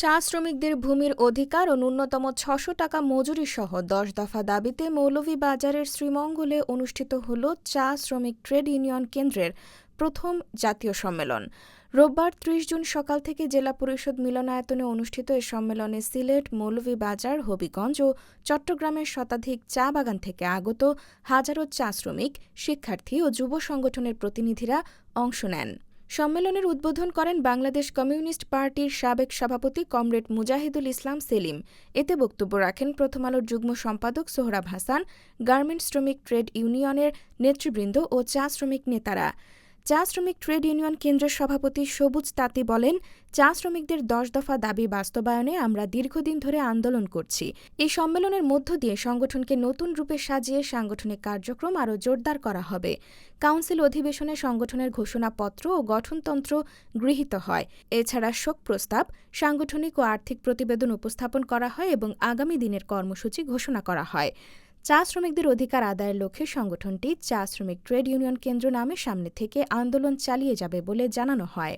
চা শ্রমিকদের ভূমির অধিকার ও ন্যূনতম ছশো টাকা মজুরি সহ দশ দফা দাবিতে মৌলভীবাজারের শ্রীমঙ্গলে অনুষ্ঠিত হল চা শ্রমিক ট্রেড ইউনিয়ন কেন্দ্রের প্রথম জাতীয় সম্মেলন। রোববার ত্রিশ জুন সকাল থেকে জেলা পরিষদ মিলনায়তনে অনুষ্ঠিত এ সম্মেলনে সিলেট, মৌলভীবাজার, হবিগঞ্জ ও চট্টগ্রামের শতাধিক চা বাগান থেকে আগত হাজারো চা শ্রমিক, শিক্ষার্থী ও যুব সংগঠনের প্রতিনিধিরা অংশ নেন। সম্মেলনের উদ্বোধন করেন বাংলাদেশ কমিউনিস্ট পার্টির সাবেক সভাপতি কমরেড মুজাহিদুল ইসলাম সেলিম। এতে বক্তব্য রাখেন প্রথম আলোর যুগ্ম সম্পাদক সোহরাব হাসান, গার্মেন্টস শ্রমিক ট্রেড ইউনিয়নের নেতৃবৃন্দ ও চা শ্রমিক নেতারা। চা শ্রমিক ট্রেড ইউনিয়ন কেন্দ্রের সভাপতি সবুজ তাঁতি বলেন, চা শ্রমিকদের দশ দফা দাবি বাস্তবায়নে আমরা দীর্ঘদিন ধরে আন্দোলন করছি। এই সম্মেলনের মধ্য দিয়ে সংগঠনকে নতুন রূপে সাজিয়ে সাংগঠনিক কার্যক্রম আরও জোরদার করা হবে। কাউন্সিল অধিবেশনে সংগঠনের ঘোষণাপত্র ও গঠনতন্ত্র গৃহীত হয়। এছাড়া শোক প্রস্তাব, সাংগঠনিক ও আর্থিক প্রতিবেদন উপস্থাপন করা হয় এবং আগামী দিনের কর্মসূচি ঘোষণা করা হয়। চা শ্রমিকদের অধিকার আদায়ের লক্ষ্যে সংগঠনটি চা শ্রমিক ট্রেড ইউনিয়ন কেন্দ্র নামে সামনে থেকে আন্দোলন চালিয়ে যাবে বলে জানানো হয়।